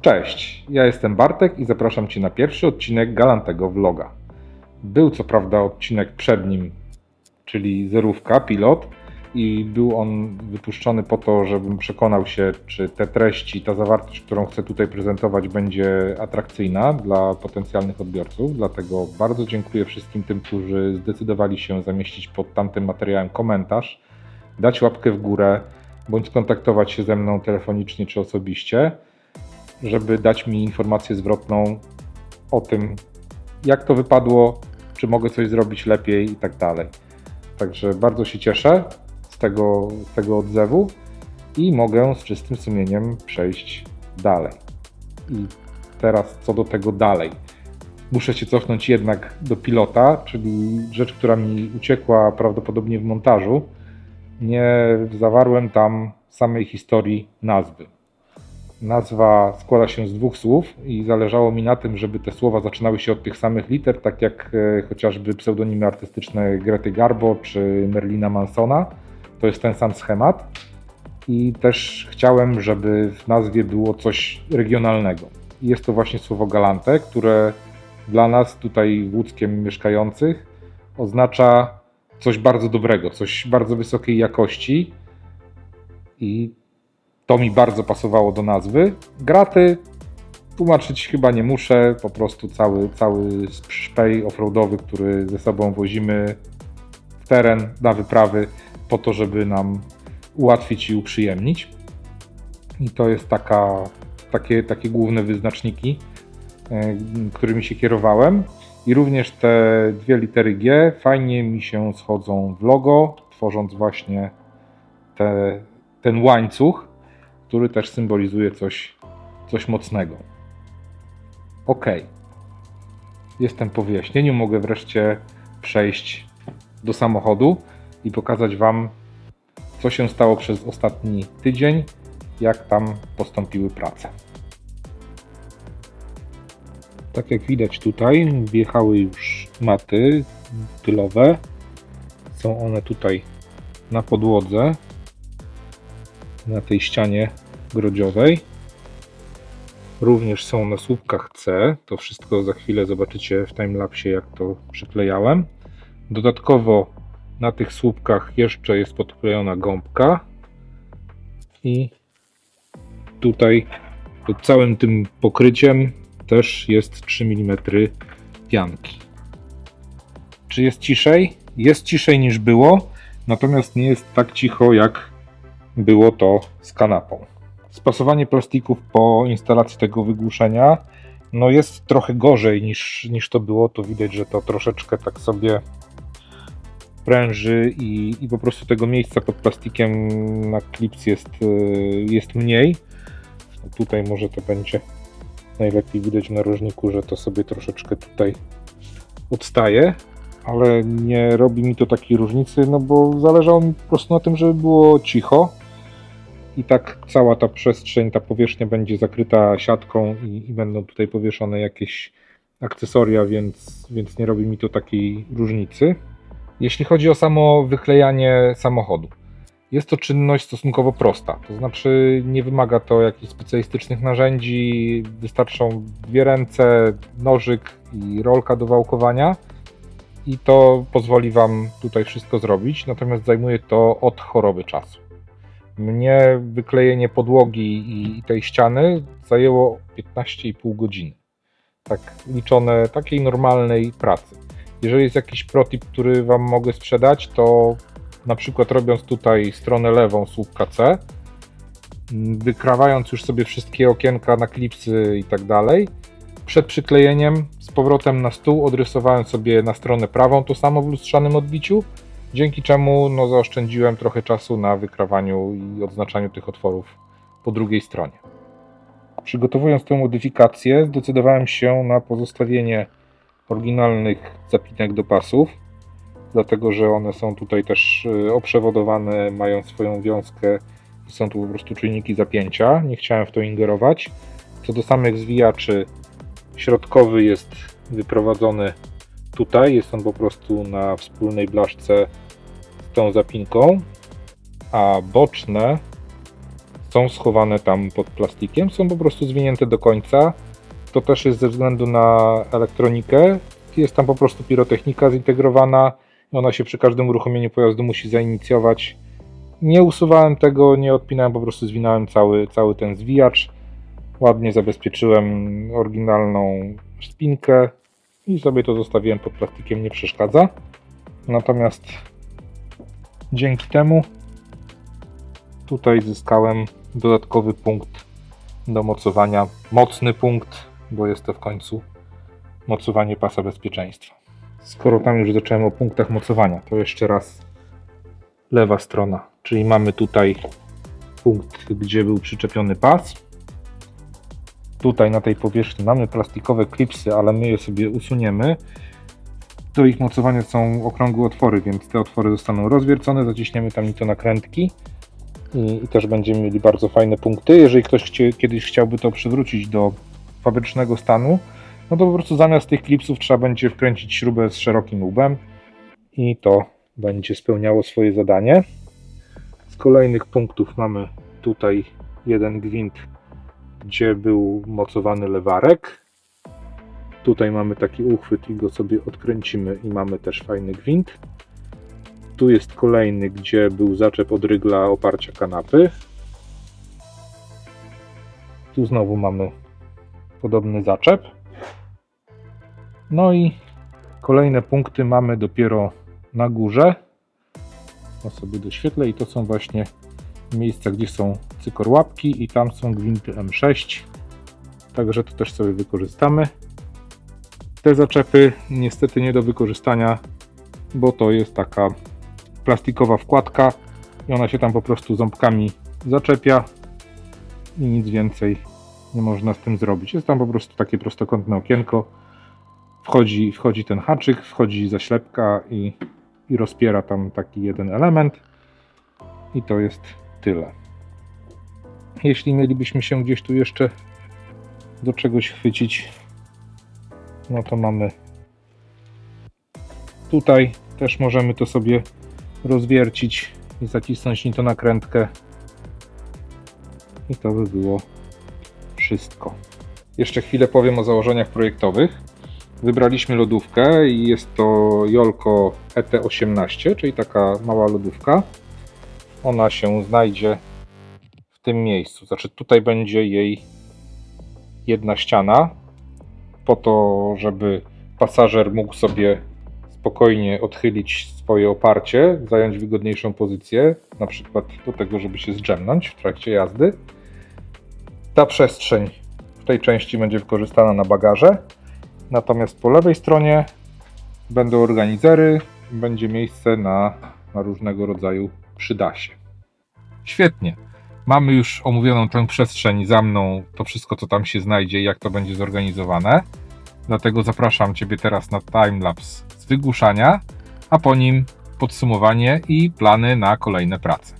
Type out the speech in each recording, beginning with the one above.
Cześć, ja jestem Bartek i zapraszam Cię na pierwszy odcinek Galantego Vloga. Był co prawda odcinek przed nim, czyli zerówka, pilot, i był on wypuszczony po to, żebym przekonał się, czy te treści, ta zawartość, którą chcę tutaj prezentować, będzie atrakcyjna dla potencjalnych odbiorców. Dlatego bardzo dziękuję wszystkim tym, którzy zdecydowali się zamieścić pod tamtym materiałem komentarz, dać łapkę w górę, bądź skontaktować się ze mną telefonicznie czy osobiście żeby dać mi informację zwrotną o tym, jak to wypadło, czy mogę coś zrobić lepiej i tak dalej. Także bardzo się cieszę z tego, z tego odzewu i mogę z czystym sumieniem przejść dalej. I teraz co do tego dalej. Muszę się cofnąć jednak do pilota, czyli rzecz, która mi uciekła prawdopodobnie w montażu. Nie zawarłem tam samej historii nazwy. Nazwa składa się z dwóch słów i zależało mi na tym, żeby te słowa zaczynały się od tych samych liter, tak jak e, chociażby pseudonimy artystyczne Grety Garbo czy Merlina Mansona. To jest ten sam schemat. I też chciałem, żeby w nazwie było coś regionalnego. Jest to właśnie słowo galante, które dla nas tutaj w Łódzkiem mieszkających oznacza coś bardzo dobrego, coś bardzo wysokiej jakości. I to mi bardzo pasowało do nazwy. Graty tłumaczyć chyba nie muszę, po prostu cały, cały szpej offroadowy, który ze sobą wozimy w teren na wyprawy po to, żeby nam ułatwić i uprzyjemnić. I to jest taka, takie, takie główne wyznaczniki, e, którymi się kierowałem. I również te dwie litery G fajnie mi się schodzą w logo, tworząc właśnie te, ten łańcuch który też symbolizuje coś, coś mocnego. Ok. Jestem po wyjaśnieniu, mogę wreszcie przejść do samochodu i pokazać Wam, co się stało przez ostatni tydzień, jak tam postąpiły prace. Tak jak widać tutaj, wjechały już maty tylowe. Są one tutaj na podłodze na tej ścianie grodziowej. Również są na słupkach C. To wszystko za chwilę zobaczycie w timelapsie, jak to przyklejałem. Dodatkowo na tych słupkach jeszcze jest podklejona gąbka i tutaj pod całym tym pokryciem też jest 3 mm pianki. Czy jest ciszej? Jest ciszej niż było, natomiast nie jest tak cicho jak było to z kanapą. Spasowanie plastików po instalacji tego wygłuszenia no jest trochę gorzej niż, niż to było. To widać, że to troszeczkę tak sobie pręży i, i po prostu tego miejsca pod plastikiem na klips jest, y, jest mniej. Tutaj może to będzie najlepiej widać w narożniku, że to sobie troszeczkę tutaj odstaje, ale nie robi mi to takiej różnicy, no bo zależało mi po prostu na tym, żeby było cicho i tak cała ta przestrzeń, ta powierzchnia będzie zakryta siatką i, i będą tutaj powieszone jakieś akcesoria, więc, więc nie robi mi to takiej różnicy. Jeśli chodzi o samo wyklejanie samochodu, jest to czynność stosunkowo prosta, to znaczy nie wymaga to jakichś specjalistycznych narzędzi, wystarczą dwie ręce, nożyk i rolka do wałkowania. I to pozwoli Wam tutaj wszystko zrobić, natomiast zajmuje to od choroby czasu. Mnie wyklejenie podłogi i tej ściany zajęło 15,5 godziny. Tak liczone takiej normalnej pracy. Jeżeli jest jakiś protip, który Wam mogę sprzedać, to na przykład robiąc tutaj stronę lewą słupka C, wykrawając już sobie wszystkie okienka na klipsy i tak dalej, przed przyklejeniem z powrotem na stół odrysowałem sobie na stronę prawą to samo w lustrzanym odbiciu dzięki czemu no, zaoszczędziłem trochę czasu na wykrawaniu i odznaczaniu tych otworów po drugiej stronie. Przygotowując tę modyfikację, zdecydowałem się na pozostawienie oryginalnych zapinek do pasów, dlatego że one są tutaj też y, oprzewodowane, mają swoją wiązkę i są tu po prostu czujniki zapięcia. Nie chciałem w to ingerować. Co do samych zwijaczy, środkowy jest wyprowadzony tutaj, jest on po prostu na wspólnej blaszce z tą zapinką, a boczne są schowane tam pod plastikiem, są po prostu zwinięte do końca. To też jest ze względu na elektronikę. Jest tam po prostu pirotechnika zintegrowana ona się przy każdym uruchomieniu pojazdu musi zainicjować. Nie usuwałem tego, nie odpinałem, po prostu zwinąłem cały, cały ten zwijacz. Ładnie zabezpieczyłem oryginalną spinkę i sobie to zostawiłem pod plastikiem, nie przeszkadza. Natomiast dzięki temu tutaj zyskałem dodatkowy punkt do mocowania. Mocny punkt, bo jest to w końcu mocowanie pasa bezpieczeństwa. Skoro tam już zacząłem o punktach mocowania, to jeszcze raz lewa strona, czyli mamy tutaj punkt, gdzie był przyczepiony pas. Tutaj na tej powierzchni mamy plastikowe klipsy, ale my je sobie usuniemy. Do ich mocowania są okrągłe otwory, więc te otwory zostaną rozwiercone, zaciśniemy tam nakrętki i, i też będziemy mieli bardzo fajne punkty. Jeżeli ktoś chcie, kiedyś chciałby to przywrócić do fabrycznego stanu, no to po prostu zamiast tych klipsów trzeba będzie wkręcić śrubę z szerokim łbem i to będzie spełniało swoje zadanie. Z kolejnych punktów mamy tutaj jeden gwint, gdzie był mocowany lewarek. Tutaj mamy taki uchwyt i go sobie odkręcimy i mamy też fajny gwint. Tu jest kolejny, gdzie był zaczep od rygla oparcia kanapy. Tu znowu mamy podobny zaczep. No i kolejne punkty mamy dopiero na górze. To sobie doświetlę i to są właśnie miejsca, gdzie są cykorłapki i tam są gwinty M6. Także to też sobie wykorzystamy. Te zaczepy niestety nie do wykorzystania, bo to jest taka plastikowa wkładka i ona się tam po prostu ząbkami zaczepia i nic więcej nie można z tym zrobić. Jest tam po prostu takie prostokątne okienko. Wchodzi, wchodzi ten haczyk, wchodzi zaślepka i, i rozpiera tam taki jeden element. I to jest tyle. Jeśli mielibyśmy się gdzieś tu jeszcze do czegoś chwycić, no to mamy tutaj też możemy to sobie rozwiercić i zacisnąć to nakrętkę i to by było wszystko. Jeszcze chwilę powiem o założeniach projektowych. Wybraliśmy lodówkę i jest to Jolko ET18, czyli taka mała lodówka. Ona się znajdzie w tym miejscu. Znaczy tutaj będzie jej jedna ściana po to, żeby pasażer mógł sobie spokojnie odchylić swoje oparcie, zająć wygodniejszą pozycję, na przykład do tego, żeby się zdrzemnąć w trakcie jazdy. Ta przestrzeń w tej części będzie wykorzystana na bagaże, natomiast po lewej stronie będą organizery, będzie miejsce na, na różnego rodzaju przydasie. Świetnie. Mamy już omówioną tę przestrzeń za mną, to wszystko co tam się znajdzie, jak to będzie zorganizowane. Dlatego zapraszam Ciebie teraz na timelapse z wygłuszania, a po nim podsumowanie i plany na kolejne prace.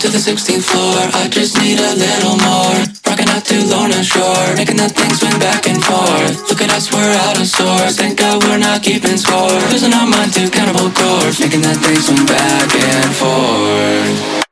To the 16th floor, I just need a little more. Rocking out to Lorna Shore, making that thing swing back and forth. Look at us, we're out of sorts. Thank God we're not keeping score. Losing our mind to cannibal forth. Making that thing swing back and forth.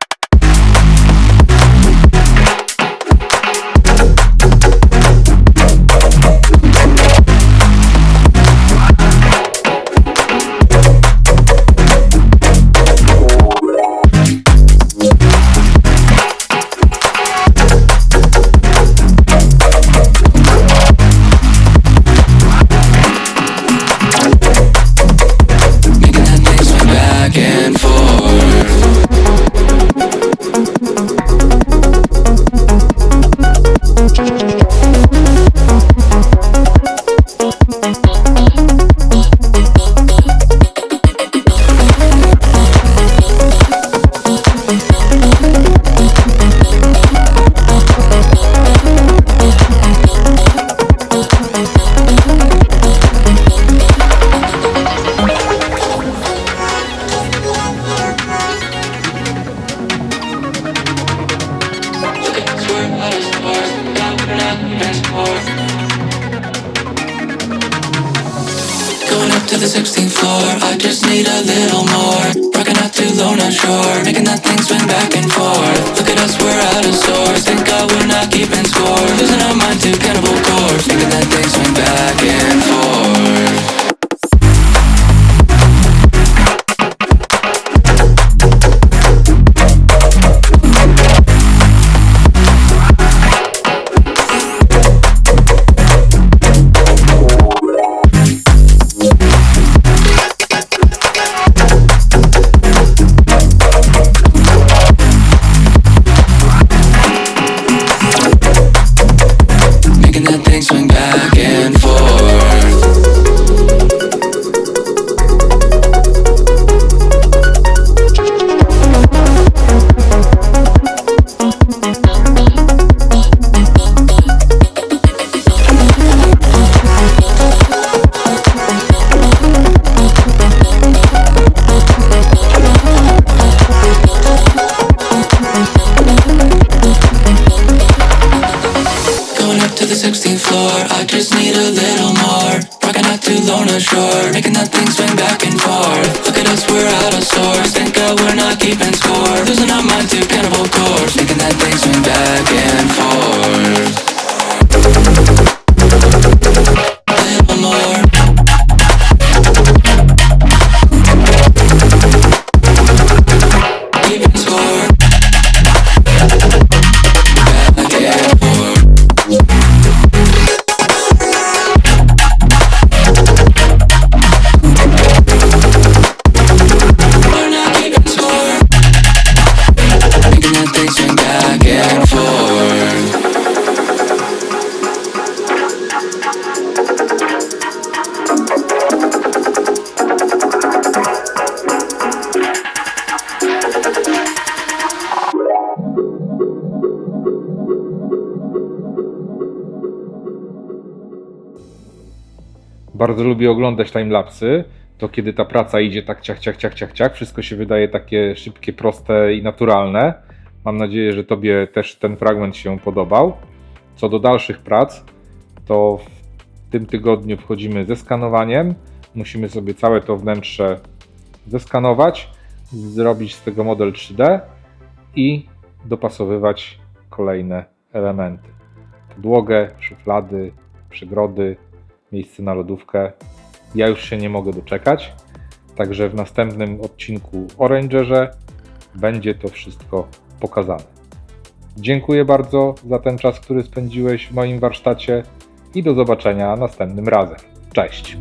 Keeping score. Losing our mind to cannibal corpse, making that thing swing back Shore, making that thing swing back and forth. Look at us, we're out of sorts. Thank God we're not keeping score. Losing our mind to cannibal corpse, making that thing swing back Bardzo lubię oglądać timelapsy, to kiedy ta praca idzie tak ciach, ciach, ciach, ciach, ciach, wszystko się wydaje takie szybkie, proste i naturalne. Mam nadzieję, że Tobie też ten fragment się podobał. Co do dalszych prac, to w tym tygodniu wchodzimy ze skanowaniem. Musimy sobie całe to wnętrze zeskanować, zrobić z tego model 3D i dopasowywać kolejne elementy. Podłogę, szuflady, przegrody, miejsce na lodówkę. Ja już się nie mogę doczekać. Także w następnym odcinku o Rangerze będzie to wszystko pokazane. Dziękuję bardzo za ten czas, który spędziłeś w moim warsztacie i do zobaczenia następnym razem. Cześć!